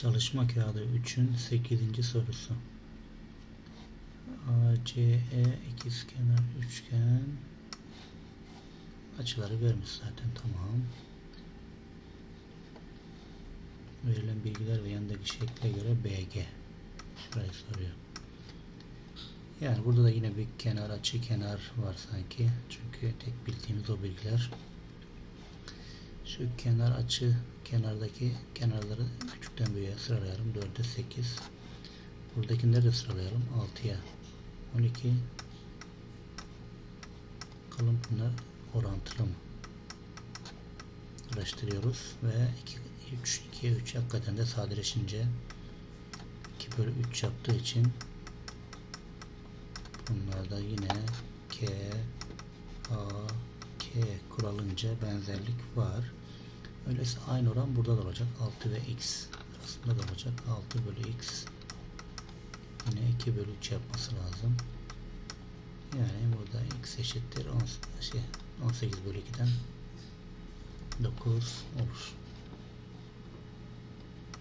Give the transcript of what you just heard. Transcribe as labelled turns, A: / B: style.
A: Çalışma kağıdı 3'ün 8. sorusu. ACE ikizkenar üçgen açıları vermiş zaten tamam. Verilen bilgiler ve yanındaki şekle göre BG. Şurayı soruyor. Yani burada da yine bir kenar açı kenar var sanki. Çünkü tek bildiğimiz o bilgiler. Şu kenar açı kenardaki kenarları küçükten büyüğe sıralayalım. 4'e 8. Buradakileri de sıralayalım. 6'ya 12. Bakalım bunlar orantılı mı? Araştırıyoruz ve 2, 3, 2'ye 3 hakikaten de sadeleşince 2 bölü 3 yaptığı için bunlarda yine K A K kuralınca benzerlik var. Öyleyse aynı oran burada da olacak. 6 ve x arasında da olacak. 6 bölü x yine 2 bölü 3 yapması lazım. Yani burada x eşittir 10, şey, 18 bölü 2'den 9 olur.